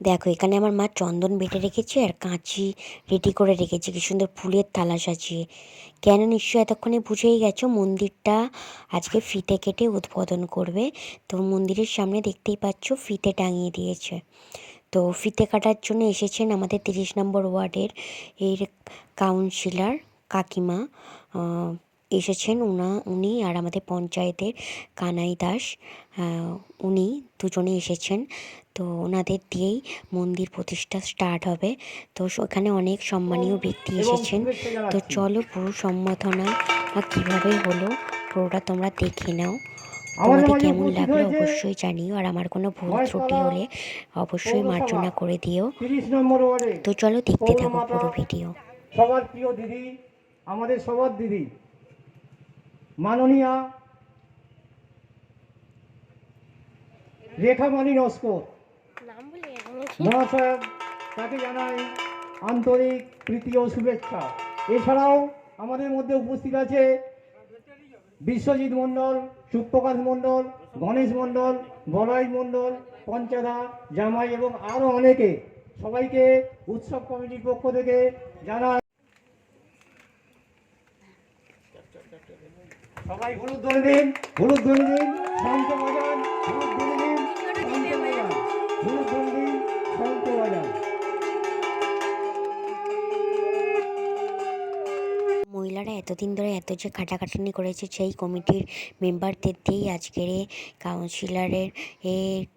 দেখো, এখানে আমার মা চন্দন বেটে রেখেছে আর কাঁচি রেডি করে রেখেছে। কি সুন্দর ফুলের থালা সাজিয়ে। কেন নিশ্চয়ই এতক্ষণে বুঝেই গেছো, মন্দিরটা আজকে ফিতে কেটে উদ্বোধন করবে। তো মন্দিরের সামনে দেখতেই পাচ্ছ, ফিতে টাঙিয়ে দিয়েছে। তো ফিতে কাটার জন্য এসেছেন আমাদের তিরিশ নম্বর ওয়ার্ডের এর কাউন্সিলর, কাকিমা। এসেছেন উনা উনি আর আমাদের পঞ্চায়েতের কানাই দাস উনি দুজনে এসেছেন। তো ওনাদের দিয়েই মন্দির প্রতিষ্ঠা স্টার্ট হবে। তো ওখানে অনেক সম্মানীয় ব্যক্তি এসেছেন। তো চলো পুরো সম্বোধনা কীভাবে হলো পুরোটা তোমরা দেখে নাও। তোমাদের কেমন লাগল অবশ্যই জানিও। আর আমার কোনো ভুল ত্রুটি হলে অবশ্যই মার্জনা করে দিও। তো চলো দেখতে থাকো পুরো ভিডিও। সবার প্রিয় দিদি আমাদের সবার দিদি। মাননীয়া রেখামণি নস্কর। মহাশয় তাকে জানাই আন্তরিক প্রীতি ও শুভেচ্ছা। এছাড়াও আমাদের মধ্যে উপস্থিত আছে বিশ্বজিৎ মণ্ডল সুপ্রকাশ মণ্ডল গণেশ মণ্ডল বলাই মণ্ডল পঞ্চাদা জামাই এবং আরও অনেকে। সবাইকে উৎসব কমিটির পক্ষ থেকে জানা সবাই হলুদ ধরে দিন হলুদ ধরে দিন শঙ্খ বাজান হলুদ ধরে দিন। মহিলারা এতদিন ধরে এত যে খাটাখাটনি করেছে, সেই কমিটির মেম্বারদের দিয়েই আজকের এই কাউন্সিলরের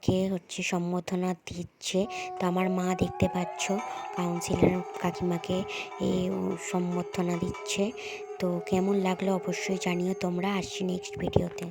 কে হচ্ছে সম্বোধনা দিচ্ছে। তো আমার মা দেখতে পাচ্ছ, কাউন্সিলর কাকিমাকে এ সম্বোধনা দিচ্ছে। তো কেমন লাগল অবশ্যই জানিও তোমরা, আসছি নেক্সট ভিডিওতে